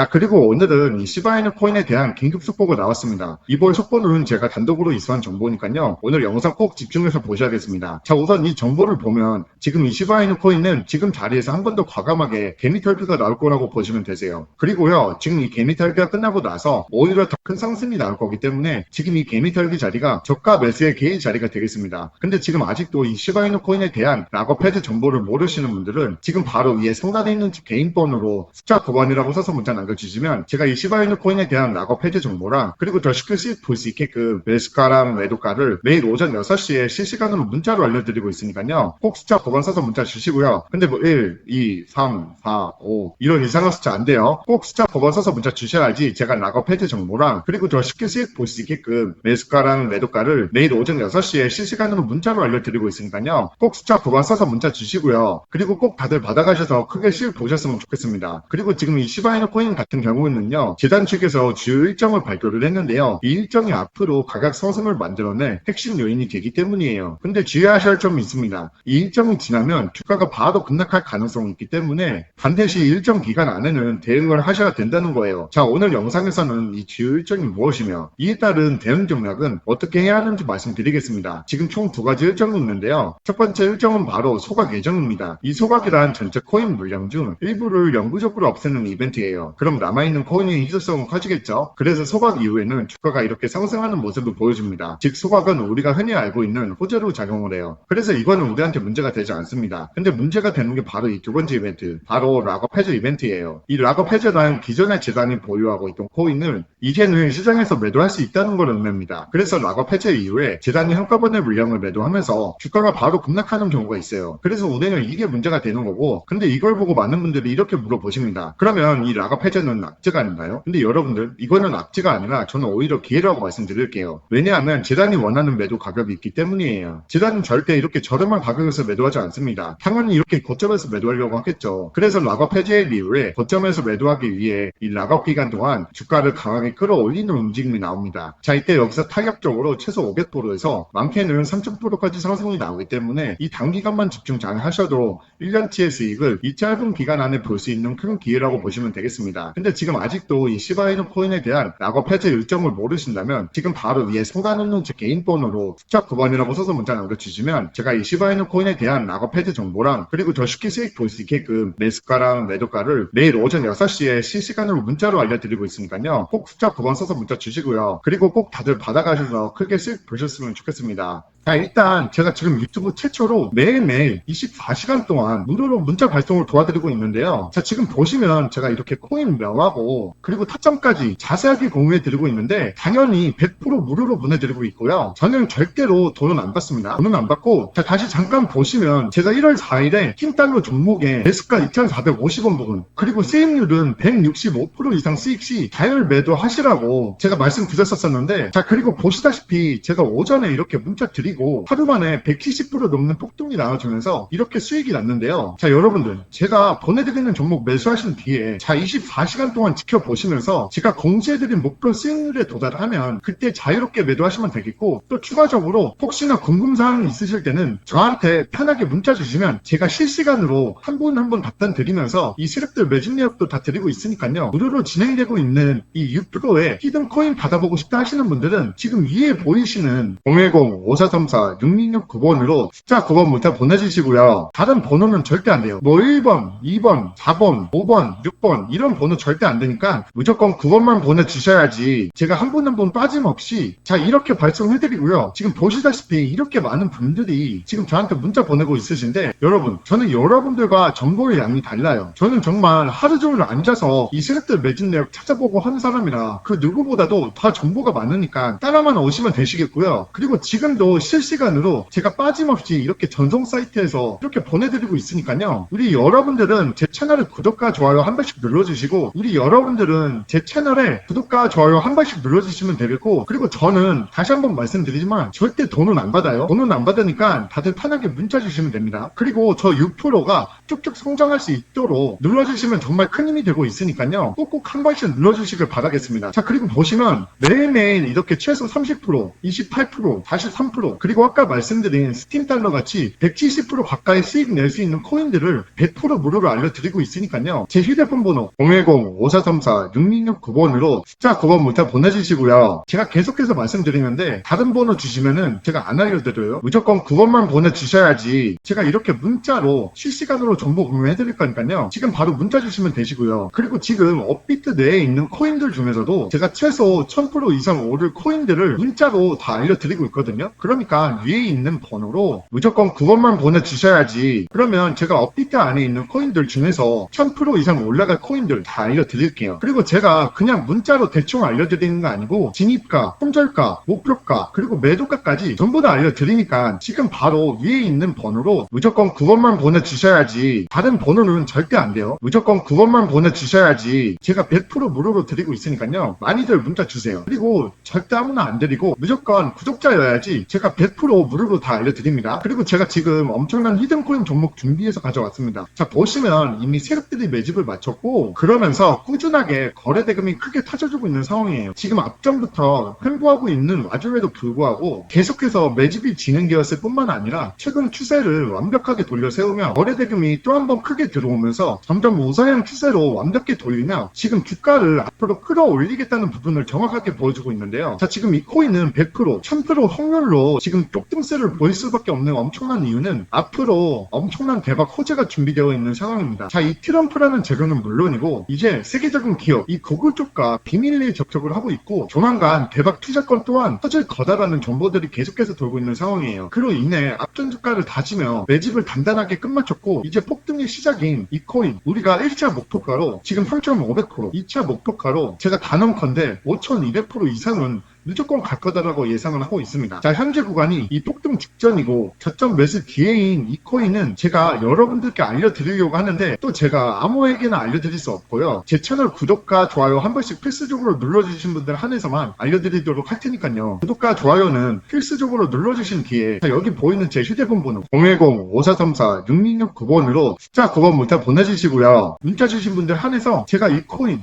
자, 그리고 오늘은 이 시바이누 코인에 대한 긴급 속보가 나왔습니다. 이번 속보는 제가 단독으로 이수한 정보니까요. 오늘 영상 꼭 집중해서 보셔야겠습니다. 자, 우선 이 정보를 보면 지금 이 시바이누 코인은 지금 자리에서 한 번 더 과감하게 개미털기가 나올 거라고 보시면 되세요. 그리고요, 지금 이 개미털기가 끝나고 나서 오히려 더 큰 상승이 나올 거기 때문에 지금 이 개미털기 자리가 저가 매수의 개인 자리가 되겠습니다. 근데 지금 아직도 이 시바이누 코인에 대한 락업 헤드 정보를 모르시는 분들은 지금 바로 위에 상단에 있는 개인 번호로 숫자 9번이라고 써서 문자 남겨 주시면 제가 이 시바이누 코인에 대한 락업 헤드 정보랑 그리고 더 쉽게 볼 수 있게끔 매수가랑 매도가를 매일 오전 6시에 실시간으로 문자로 알려드리고 있으니까요. 꼭 숫자 9번 써서 문자 주시고요. 근데 뭐 1, 2, 3, 4, 5 이런 이상한 숫자 안 돼요. 꼭 숫자 9번 써서 문자 주셔야지 제가 락업 헤드 정보랑 그리고 더 쉽게 볼 수 있게끔 매수가랑 매도가를 매일 오전 6시에 실시간으로 문자로 알려드리고 있으니까요. 꼭 숫자 9번 써서 문자 주시고요. 그리고 꼭 다들 받아가셔서 크게 수익 보셨으면 좋겠습니다. 그리고 지금 이 시바이너 코인 같은 경우는요. 재단 측에서 주요 일정을 발표를 했는데요. 이 일정이 앞으로 가격 상승을 만들어낼 핵심 요인이 되기 때문이에요. 근데 주의하셔야 할 점이 있습니다. 이 일정이 지나면 주가가 바로 급락할 가능성이 있기 때문에 반드시 일정 기간 안에는 대응을 하셔야 된다는 거예요. 자, 오늘 영상에서는 이 주요 일정이 무엇이며 이에 따른 대응 전략은 어떻게 해야 하는지 말씀드리겠습니다. 지금 총 두 가지 일정이 있는데요. 첫 번째 일정은 바로 소각 예정입니다. 이 소각이란 전체 코인 물량 중 일부를 영구적으로 없애는 이벤트예요. 그럼 남아있는 코인의 희소성은 커지겠죠? 그래서 소각 이후에는 주가가 이렇게 상승하는 모습을 보여줍니다. 즉 소각은 우리가 흔히 알고 있는 호재로 작용을 해요. 그래서 이거는 우리한테 문제가 되지 않습니다. 근데 문제가 되는 게 바로 이 두 번째 이벤트, 바로 락업 해제 이벤트예요. 이 락업 해제란 기존의 재단이 보유하고 있던 코인을 이제는 시장에서 매도할 수 있다는 걸 의미합니다. 그래서 락업 해제 이후에 재단이 한꺼번에 물량을 매도하면서 주가가 바로 급락하는 경우가 있어요. 그래서 우리는 이게 문제가 되는 거고, 근데 이걸 보고 많은 분들이 이렇게 물어보십니다. 그러면 이 락업 해제는 악재가 아닌가요? 근데 여러분들, 이거는 악재가 아니라 저는 오히려 기회라고 말씀드릴게요. 왜냐하면 재단이 원하는 매도 가격이 있기 때문이에요. 재단은 절대 이렇게 저렴한 가격에서 매도하지 않습니다. 당연히 이렇게 고점에서 매도하려고 하겠죠. 그래서 락업 해제 이후에 고점에서 매도하기 위해 이 락업 기간 동안 주가를 강하게 끌어올리는 움직임이 나옵니다. 자, 이때 여기서 타격적으로 최소 500%에서 많게는 3000%까지 상승이 나오기 때문에 이 단기간만 집중 잘 하셔도 1년치의 수익을 이 짧은 기간 안에 볼 수 있는 큰 기회라고 보시면 되겠습니다. 근데 지금 아직도 이 시바이누 코인에 대한 락업 해제 일정을 모르신다면 지금 바로 위에 있는 제 개인 번호로 숫자 9번이라고 써서 문자 남겨주시면 제가 이 시바이누 코인에 대한 락업 해제 정보랑 그리고 더 쉽게 수익 볼 수 있게끔 매수가랑 매도가를 매일 오전 6시에 실시간으로 문자로 알려드리고 있으니까요. 꼭 숫자 9번 써서 문자 주시고요. 그리고 꼭 다들 받아가셔서 크게 수익 보셨으면 좋겠습니다. 자, 일단 제가 지금 유튜브 최초로 매일매일 24시간 동안 무료로 문자 발송을 도와드리고 있는데요. 자, 지금 보시면 제가 이렇게 코인 명하고 그리고 타점까지 자세하게 공유해 드리고 있는데 당연히 100% 무료로 보내드리고 있고요. 저는 절대로 돈은 안 받습니다. 돈은 안 받고 자, 다시 잠깐 보시면 제가 1월 4일에 흰달러 종목에 매수가 2,450원 부분 그리고 수익률은 165% 이상 수익 시 자율 매도 하시라고 제가 말씀드렸었었는데 자, 그리고 보시다시피 제가 오전에 이렇게 문자 드리고 하루 만에 170% 넘는 폭등이 나와주면서 이렇게 수익이 났는데요. 자, 여러분들 제가 보내드리는 종목 매수하신 뒤에 자, 24시간 동안 지켜보시면서 제가 공지해드린 목표 수익률에 도달하면 그때 자유롭게 매도하시면 되겠고 또 추가적으로 혹시나 궁금사항이 있으실 때는 저한테 편하게 문자 주시면 제가 실시간으로 한 분 한 분 답변 드리면서 이 수렵들 매진 내역도 다 드리고 있으니까요. 무료로 진행되고 있는 이 6%의 히든 코인 받아보고 싶다 하시는 분들은 지금 위에 보이시는 010-5434-6669번으로 숫자 9번부터 보내주시고요. 다른 번호는 절대 안 돼요. 뭐 1번, 2번, 4번, 5번, 6번 이런 번호 절대 안 되니까 무조건 9번만 보내주셔야지 제가 한분 한 분 빠짐없이 자 이렇게 발송해드리고요. 지금 보시다시피 이렇게 많은 분들이 지금 저한테 문자 보내고 있으신데 여러분 저는 여러분들과 정보의 양이 달라요. 저는 정말 하루 종일 앉아서 이 세력들 매진 내역 찾아보고 하는 사람이라 그 누구보다도 다 정보가 많으니까 따라만 오시면 되시겠고요. 그리고 지금도 실시간으로 제가 빠짐없이 이렇게 전송 사이트에서 이렇게 보내드리고 있으니까요. 우리 여러분들은 제 채널에 구독과 좋아요 한 번씩 눌러주시고 우리 여러분들은 제 채널에 구독과 좋아요 한 번씩 눌러주시면 되겠고 그리고 저는 다시 한번 말씀드리지만 절대 돈은 안 받아요. 돈은 안 받으니까 다들 편하게 문자 주시면 됩니다. 그리고 저 6%가 쭉쭉 성장할 수 있도록 눌러주시면 정말 큰 힘이 되고 있으니까요. 꼭꼭 한 번씩 눌러주시길 바라겠습니다. 자 그리고 보시면 매일매일 이렇게 최소 30%, 28%, 43%, 그리고 아까 말씀드린 스팀 달러 같이 170% 가까이 수익 낼 수 있는 코인들을 100% 무료로 알려드리고 있으니까요. 제 휴대폰 번호 010-5434-6669번으로 숫자 9번부터 보내주시고요. 제가 계속해서 말씀드리는데 다른 번호 주시면은 제가 안 알려드려요. 무조건 9번만 보내주셔야지 제가 이렇게 문자로 실시간으로 정보 공유해드릴 거니까요. 지금 바로 문자 주시면 되시고요. 그리고 지금 업비트 내에 있는 코인들 중에서도 제가 최소 1000% 이상 오를 코인들을 문자로 다 알려드리고 있거든요. 그러니까 위에 있는 번호로 무조건 9번만 보내주셔야지 그러면 제가 업비트 안에 있는 코인들 중에서 1000% 이상 올라갈 코인들 다 알려드릴게요. 그리고 제가 그냥 문자로 대충 알려드리는 거 아니고 진입가, 손절가, 목표가, 그리고 매도가까지 전부 다 알려드리니까 지금 바로 위에 있는 번호로 무조건 9번만 보내주셔야지 다른 번호는 절대 안 돼요. 무조건 9번만 보내주셔야지 제가 100% 무료로 드리고 있으니까요. 많이들 문자 주세요. 그리고 절대 아무나 안 드리고 무조건 구독자여야지 제가 100% 무료로 다 알려드립니다. 그리고 제가 지금 엄청난 히든코인 종목 준비해서 가져왔습니다. 자 보시면 이미 세력들이 매집을 마쳤고 그러면서 꾸준하게 거래 대금이 크게 터져주고 있는 상황이에요. 지금 앞전부터 횡보하고 있는 와중에도 불구하고 계속해서 매집이 진행되었을 뿐만 아니라 최근 추세를 완벽하게 돌려 세우며 거래 대금이 또 한 번 크게 들어오면서 점점 우상향 추세로 완벽히 돌리며 지금 주가를 앞으로 끌어올리겠다는 부분을 정확하게 보여주고 있는데요. 자 지금 이 코인은 100% 1000% 확률로 지금 쪽등세를 보일 수밖에 없는 엄청난 이유는 앞으로 엄청난 대박 호재가 준비되어 있는 상황입니다. 자 이 트럼프라는 재료는 물론이고 이제 세계적인 기업 이 구글 쪽과 비밀리에 접촉을 하고 있고 조만간 대박 투자권 또한 터질 거다라는 정보들이 계속해서 돌고 있는 상황이에요. 그로 인해 앞전 주가를 다지며 매집을 단단하게 끝마쳤고 이제 폭등의 시작인 이 코인 우리가 1차 목표가로 지금 3,500% 2차 목표가로 제가 단언컨대 5,200% 이상은 무조건 갈 거다라고 예상을 하고 있습니다. 자, 현재 구간이 이 폭등 직전이고 저점 매수 기회인 이 코인은 제가 여러분들께 알려드리려고 하는데 또 제가 아무에게나 알려드릴 수 없고요. 제 채널 구독과 좋아요 한 번씩 필수적으로 눌러주신 분들 한해서만 알려드리도록 할 테니까요. 구독과 좋아요는 필수적으로 눌러주신 뒤에 자, 여기 보이는 제 휴대폰 번호 010-5434-6669번으로 숫자 9번부터 보내주시고요. 문자 주신 분들 한해서 제가 이 코인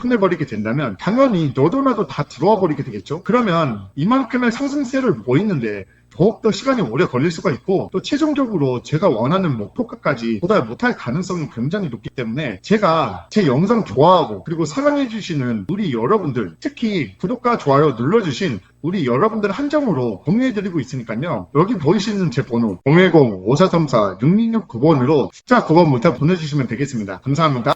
오픈해버리게 된다면 당연히 너도 나도 다 들어와 버리게 되겠죠. 그러면 이만큼의 상승세를 보이는데 더욱더 시간이 오래 걸릴 수가 있고 또 최종적으로 제가 원하는 목표가까지 도달 못할 가능성이 굉장히 높기 때문에 제가 제 영상 좋아하고 그리고 사랑해주시는 우리 여러분들 특히 구독과 좋아요 눌러주신 우리 여러분들 한정으로 공유해드리고 있으니까요. 여기 보이시는 제 번호 010-5434-6669번으로 숫자 9번부터 보내주시면 되겠습니다. 감사합니다.